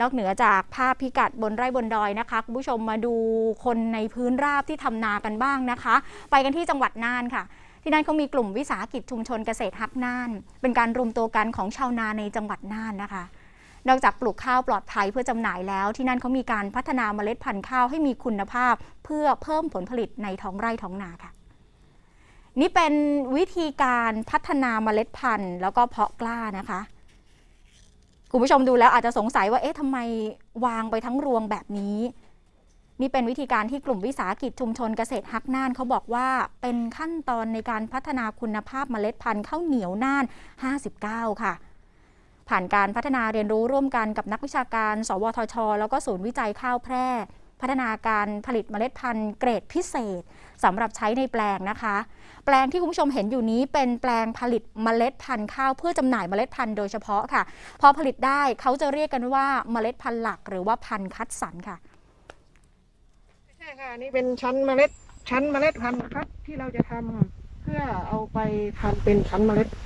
นอกเหนือจากภาพพิกัดบนไร่บนดอยนะคะคุณผู้ชมมาดูคนในพื้นราบที่ทำนากันบ้างนะคะ ไปกันที่จังหวัดน่านค่ะที่นั่นเขามีกลุ่มวิสาหกิจชุมชนเกษตรฮักน่าน เป็นการรวมตัวกันของชาวนาในจังหวัดน่านนะคะ นอกจากปลูกข้าวปลอดภัยเพื่อจำหน่ายแล้ว ที่นั่นเขามีการพัฒนาเมล็ดพันธุ์ข้าวให้มีคุณภาพ เพื่อเพิ่มผลผลิตในท้องไร่ท้องนาค่ะ นี่เป็นวิธีการพัฒนาเมล็ดพันธุ์ แล้วก็เพาะกล้านะคะ คุณผู้ชมดูแล้วอาจจะสงสัยว่าเอ๊ะทำไมวางไปทั้งรวงแบบนี้ นี่เป็นวิธีการที่กลุ่มวิสาหกิจชุมชนเกษตรฮักน่านเขาบอกว่าเป็นขั้นตอนในการพัฒนาคุณภาพเมล็ดพันธุ์ข้าวเหนียวน่าน 59 ค่ะ ผ่านการพัฒนาเรียนรู้ร่วมกันกับนักวิชาการ สวทช แล้วก็ศูนย์วิจัยข้าวแพร่ พัฒนาการผลิตเมล็ดพันธุ์เกรดพิเศษสำหรับใช้ในแปลงนะคะ แปลงที่คุณผู้ชมเห็นอยู่นี้เป็นแปลงผลิตเมล็ดพันธุ์ข้าวเพื่อจำหน่ายเมล็ดพันธุ์โดยเฉพาะค่ะ พอผลิตได้เขาจะเรียกกันว่าเมล็ดพันธุ์หลัก หรือว่าพันธุ์คัดสรรค่ะใช่ค่ะนี่เป็นชั้นเมล็ดชั้นเมล็ดพันธุ์ครับที่เราจะทำเพื่อเอาไปทำเป็นชั้นเมล็ดพันธุ์